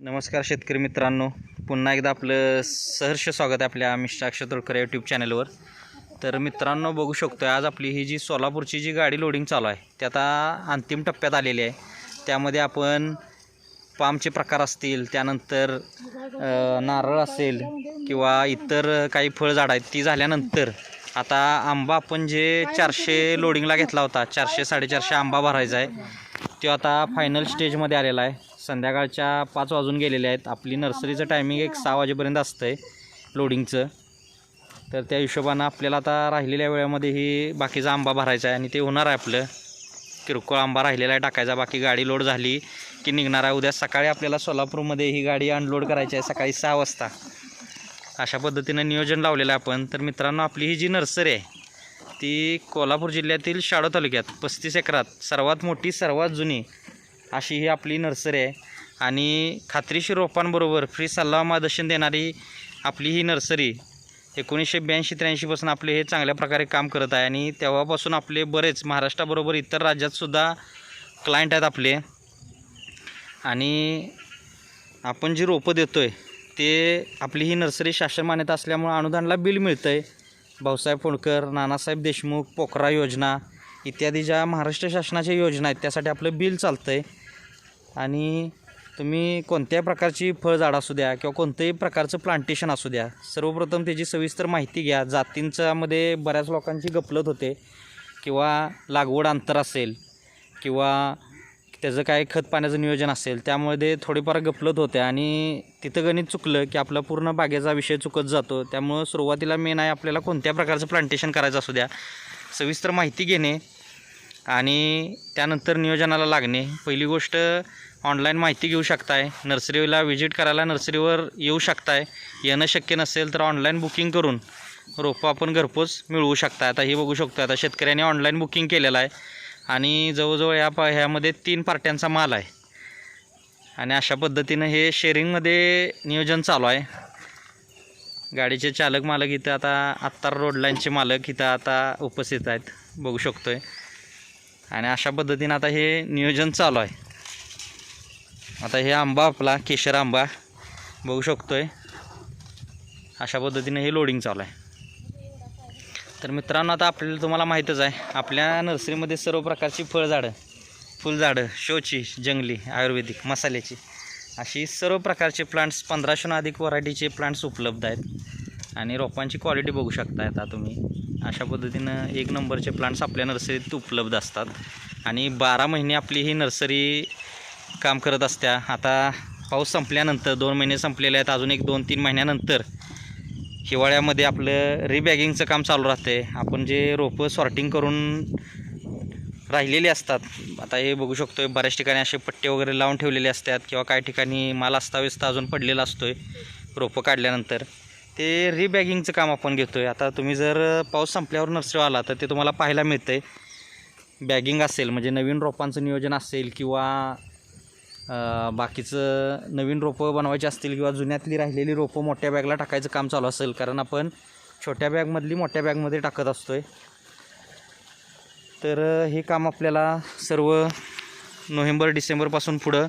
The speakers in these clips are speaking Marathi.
नमस्कार शेतकरी मित्रांनो. पुन्हा एकदा आपलं सहर्ष स्वागत आहे आपल्या मिस्टर अक्षय तोडकर यूट्यूब चॅनलवर तर मित्रांनो बघू शकतो आज आपली ही जी सोलापूरची जी गाडी लोडिंग चालू आहे ती आता अंतिम टप्प्यात आलेली आहे. त्यामध्ये आपण पामचे प्रकार असतील त्यानंतर नारळ असेल किंवा इतर काही फळझाडं आहेत ती झाल्यानंतर आता आंबा आपण जे चारशे लोडिंगला घेतला होता चारशे साडेचारशे आंबा भरायचा आहे. तो आता फायनल स्टेजमध्ये आलेला आहे. संध्याकाळच्या पाच वाजून गेलेले आहेत. आपली नर्सरीचं टायमिंग एक सहा वाजेपर्यंत असतं आहे लोडिंगचं तर त्या हिशोबानं आपल्याला आता राहिलेल्या वेळेमध्ये ही बाकीचा आंबा भरायचा आहे आणि ते होणार आहे आपलं. किरकोळ आंबा राहिलेला आहे टाकायचा. बाकी गाडी लोड झाली की निघणार आहे. उद्या सकाळी आपल्याला सोलापूरमध्ये ही गाडी अनलोड करायची आहे सकाळी सहा वाजता. अशा पद्धतीनं नियोजन लावलेलं आहे आपण. तर मित्रांनो आपली ही जी नर्सरी आहे ती कोल्हापूर जिल्ह्यातील शाळा तालुक्यात पस्तीस एकरात सर्वात मोठी सर्वात जुनी अशी ही आपली नर्सरी आहे. आणि खात्रीशीर रोपांबरोबर फ्री सल्ला मार्गदर्शन देणारी आपली ही नर्सरी एकोणीसशे ब्याऐंशी त्र्याऐंशीपासून आपले हे चांगल्या प्रकारे काम करत आहे. आणि तेव्हापासून आपले बरेच महाराष्ट्राबरोबर इतर राज्यातसुद्धा क्लायंट आहेत आपले. आणि आपण जी रोपं देतो आहे ते आपली ही नर्सरी शासन मान्यता असल्यामुळं अनुदानला बिल मिळतं आहे भाऊसाहेब फोडकर नानासाहेब देशमुख पोखरा योजना इत्यादी ज्या महाराष्ट्र शासनाच्या योजना आहेत त्यासाठी आपलं बिल चालतं आहे आणि तुम्ही कोणत्याही प्रकारची फळझाड असू द्या किंवा कोणत्याही प्रकारचं प्लांटेशन असू द्या सर्वप्रथम त्याची सविस्तर माहिती घ्या. जातींच्यामध्ये बऱ्याच लोकांची गपलत होते किंवा लागवड अंतर असेल किंवा त्याचं काय खत पाण्याचं नियोजन असेल त्यामध्ये थोडीफार गफलत होते आणि तिथं गणित चुकलं की आपला पूर्ण बागेचा विषय चुकत जातो. त्यामुळं सुरुवातीला मेन आहे आपल्याला कोणत्या प्रकारचं प्लांटेशन करायचं असू द्या. सविस्तर माहिती घेणे आणि त्यानंतर नियोजनाला लागणे. पहिली गोष्ट ऑनलाईन माहिती घेऊ शकताय. नर्सरीला व्हिजिट करायला नर्सरीवर येऊ शकताय. येणं शक्य नसेल तर ऑनलाईन बुकिंग करून रोपं आपण घरपोच मिळवू शकता आता हे बघू शकतो आता शेतकऱ्यांनी ऑनलाईन बुकिंग केलेलं आहे. आणि जवळजवळ या पा ह्यामध्ये तीन पार्ट्यांचा माल आहे. आणि अशा पद्धतीनं हे शेअरिंगमध्ये नियोजन चालू आहे. गाडीचे चालक मालक इथं आता आत्तार रोड लाईनचे मालक इथं आता उपस्थित आहेत बघू शकतो आहे आणि अशा पद्धतीनं आता हे नियोजन चालू आहे. आता हे आंबा आपला केशर आंबा बघू शकतो आहे अशा पद्धतीनं हे लोडिंग चालू आहे. तर मित्रांनो आता आपल्याला तुम्हाला माहीतच आहे आपल्या नर्सरीमध्ये सर्व प्रकारची फळझाडं फुलझाडं शोची जंगली आयुर्वेदिक मसाल्याची अशी सर्व प्रकारचे प्लांट्स पंधराशेहून अधिक व्हरायटीचे प्लांट्स उपलब्ध आहेत. आणि रोपांची क्वालिटी बघू शकता आता तुम्ही. अशा पद्धतीनं एक नंबरचे प्लांट्स आपल्या नर्सरीत उपलब्ध असतात. आणि बारा महिने आपली ही नर्सरी काम करत असत्या. आता पाऊस संपल्यानंतर दोन महिने संपलेले आहेत. अजून एक दोन तीन महिन्यानंतर हिवाळ्यामध्ये आपलं रिबॅगिंगचं काम चालू राहते. आपण जे रोपं सॉर्टिंग करून राहिलेली असतात आता हे बघू शकतो आहे बऱ्याच ठिकाणी असे पट्टे वगैरे लावून ठेवलेले असतात किंवा काही ठिकाणी माल अस्ताव्यस्त अजून पडलेला असतो आहे रोपं काढल्यानंतर. ते रिबॅगिंगचं काम आपण घेतो आहे आता तुम्ही जर पाऊस संपल्यावर नर्सरी आला तर ते तुम्हाला पाहायला मिळतं आहे बॅगिंग असेल म्हणजे नवीन रोपांचं नियोजन असेल किंवा बाकीचं नवीन रोपं बनवायची असतील किंवा जुन्यातली राहिलेली रोपं मोठ्या बॅगला टाकायचं काम चालू असेल कारण आपण छोट्या बॅगमधली मोठ्या बॅगमध्ये टाकत असतो आहे तर हे काम आपल्याला सर्व नोव्हेंबर डिसेंबरपासून पुढं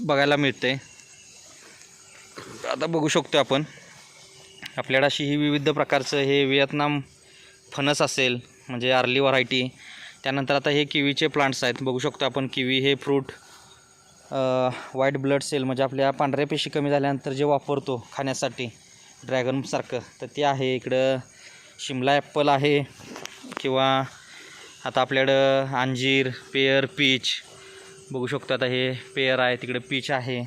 बघायला मिळतं आहे आता बघू शकतो आपण. आपल्याला अशी ही विविध प्रकारचं हे व्हिएतनाम फणस असेल म्हणजे आर्ली व्हरायटी. त्यानंतर आता हे किवीचे प्लांट्स आहेत. बघू शकतो आपण किवी हे फ्रूट व्हाईट ब्लड सेल म्हणजे आपल्या पांढऱ्या पेशी कमी झाल्यानंतर जे वापरतो खाण्यासाठी ड्रॅगनसारखं तर ते आहे इकडं शिमला ॲप्पल आहे किंवा आता आपल्याकडं अंजीर पेयर पीच बघू शकतो आता हे पेयर आहे तिकडे पीच आहे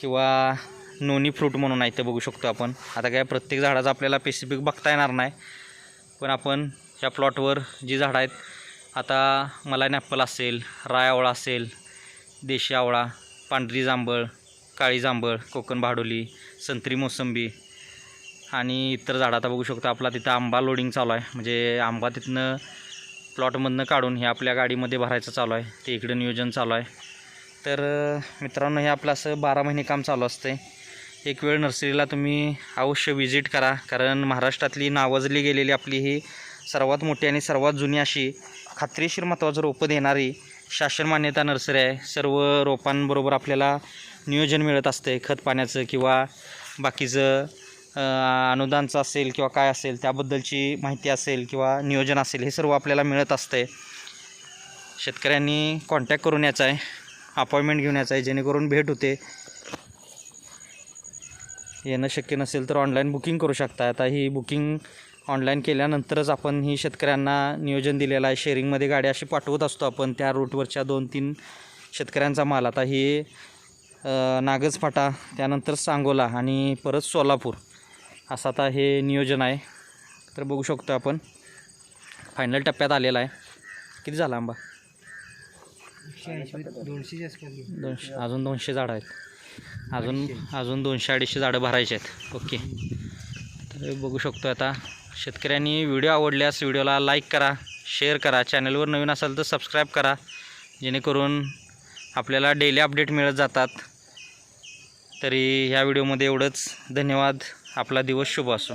किंवा नोनी फ्रूट म्हणून आहे ते बघू शकतो आपण. आता काय प्रत्येक झाडाचं आपल्याला स्पेसिफिक बघता येणार नाही पण आपण ह्या प्लॉटवर जी झाडं आहेत आता मलाईन ॲप्पल असेल राय असेल देशी आवळा पांढरी जांभळ काळी जांभळ कोकण भाडोली संत्री मोसंबी आणि इतर झाडं. आता बघू शकतो आपला तिथं आंबा लोडिंग चालू आहे. म्हणजे आंबा तिथनं प्लॉटमधनं काढून हे आपल्या गाडीमध्ये भरायचं चालू आहे. ते इकडं नियोजन चालू आहे. तर मित्रांनो हे आपलं असं बारा महिने काम चालू असतं एक वेळ नर्सरीला तुम्ही अवश्य विजिट करा. कारण महाराष्ट्रातली नावाजली गेलेली आपली ही सर्वात मोठी आणि सर्वात जुनी अशी खात्रीशीर महत्त्वाचं रोपं देणारी शासन मान्यता नर्सरी आहे. सर्व रोपांबरोबर आपल्याला नियोजन मिळत असते. खत पाण्याचं किंवा बाकीचं अनुदानचं असेल किंवा काय असेल त्याबद्दलची माहिती असेल किंवा नियोजन असेल हे सर्व आपल्याला मिळत असते. शेतकऱ्यांनी कॉन्टॅक्ट करून याचा आहे. अपॉइंटमेंट घेऊन याचा आहे. जेणेकरून भेट होते. येणं शक्य नसेल तर ऑनलाईन बुकिंग करू शकता. आता ही बुकिंग ऑनलाईन केल्यानंतरच आपण ही शेतकऱ्यांना नियोजन दिलेलं आहे. शेअरिंगमध्ये गाड्या अशी पाठवत असतो आपण. त्या रूटवरच्या दोन तीन शेतकऱ्यांचा माल. आता ही अ, नागज फाटा त्यानंतर सांगोला आणि परत सोलापूर. असं आता हे नियोजन आहे. तर बघू शकतो आपण. फायनल टप्प्यात आलेला आहे. किती झाला आंबा? घेऊ. दोनशे अजून दोनशे झाडं आहेत. अजून अजून दोनशे अडीचशे झाडं भरायचे आहेत. ओके. तर बघू शकतो आता. शेतकऱ्यांनी व्हिडिओ आवडल्यास व्हिडिओला लाईक करा शेअर करा चॅनलवर नवीन असाल तर सबस्क्राईब करा जेणेकरून आपल्याला डेली अपडेट मिळत जातात. तरी ह्या व्हिडिओमध्ये एवढंच. धन्यवाद. आपला दिवस शुभ असो.